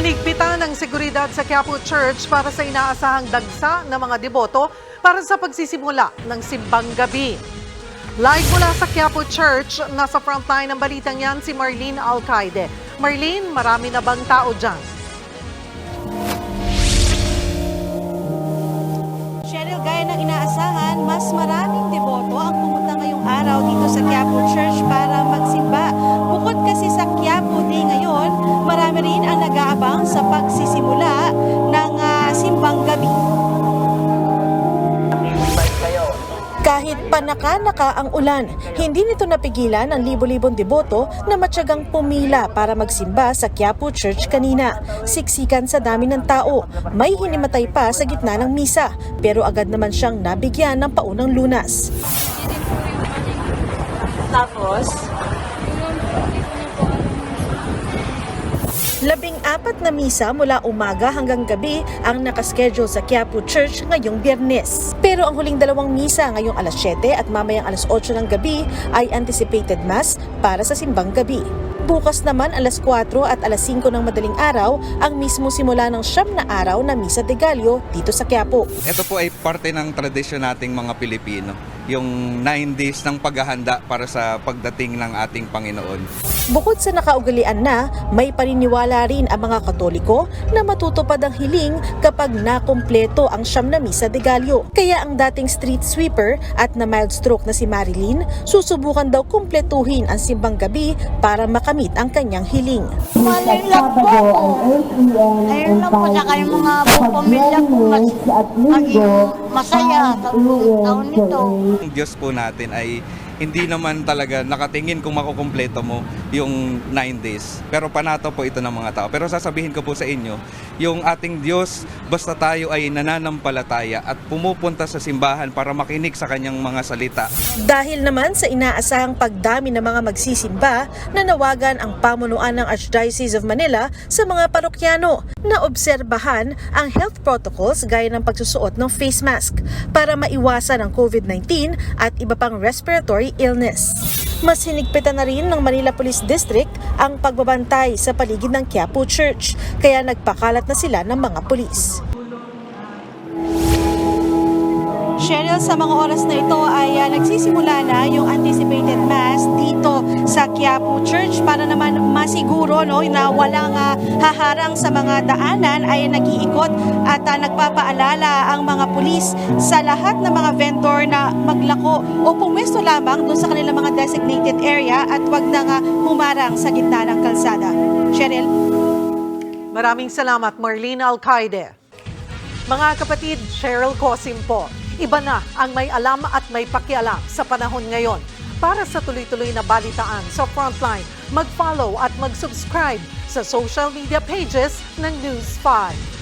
Hinigpitan ng seguridad sa Quiapo Church para sa inaasahang dagsa ng mga deboto para sa pagsisimula ng simbang gabi. Live mula sa Quiapo Church, nasa frontline ng balitang yan si Marlene Alcaide. Marlene, marami na bang tao dyan? Cheryl, gaya ng inaasahan, mas maraming deboto ang pumunta ngayong araw dito sa Quiapo Church sa pagsisimula ng ah, simbang gabi. Kahit panaka-naka ang ulan, hindi nito napigilan ang libo-libong deboto na matyagang pumila para magsimba sa Quiapo Church kanina. Siksikan sa dami ng tao, may hinimatay pa sa gitna ng misa, pero agad naman siyang nabigyan ng paunang lunas. Tapos, Labing apat na misa mula umaga hanggang gabi ang nakaschedule sa Quiapo Church ngayong biyernes. Pero ang huling dalawang misa ngayong alas 7 at mamayang alas 8 ng gabi ay anticipated mass para sa simbang gabi. Bukas naman alas 4 at alas 5 ng madaling araw ang mismo simula ng siyam na araw na Misa de Gallo dito sa Quiapo. Ito po ay parte ng tradisyon nating mga Pilipino, yung 9 days ng paghahanda para sa pagdating ng ating Panginoon. Bukod sa nakaugalian na, may paniniwala rin ang mga Katoliko na matutupad ang hiling kapag nakumpleto ang siyam na misa de Gallo. Kaya ang dating street sweeper at na mild stroke na si Marilyn, susubukan daw kumpletuhin ang simbang gabi para makamit ang kanyang hiling. Malay lang po ako. Ayun lang po, saka yung mga pamilya ko mas masaya sa buong taon nito. Ang Diyos po natin ay hindi naman talaga nakatingin kung makukumpleto mo yung 9 days. Pero panato po ito ng mga tao. Pero sasabihin ko po sa inyo, yung ating Diyos, basta tayo ay nananampalataya at pumupunta sa simbahan para makinig sa kanyang mga salita. Dahil naman sa inaasahang pagdami ng mga magsisimba, nanawagan ang pamunuan ng Archdiocese of Manila sa mga parokyano na obserbahan ang health protocols gaya ng pagsusuot ng face mask para maiwasan ang COVID-19 at iba pang respiratory illness. Mas hinigpitan na rin ng Manila Police District ang pagbabantay sa paligid ng Quiapo Church kaya nagpakalat na sila ng mga pulis. Cheryl, sa mga oras na ito ay ah, nagsisimula na yung anticipated mass dito sa Quiapo Church para naman masiguro no, na walang ah, haharang sa mga daanan ay nag-iikot at ah, nagpapaalala ang mga pulis sa lahat ng mga vendor na maglako o pumwesto lamang doon sa kanilang mga designated area at wag na nga humarang sa gitna ng kalsada. Cheryl? Maraming salamat, Marlene Alcaide. Mga kapatid, Cheryl Cosim po. Iba na ang may alam at may pakialam sa panahon ngayon. Para sa tuloy-tuloy na balitaan sa Frontline, mag-follow at mag-subscribe sa social media pages ng News 5.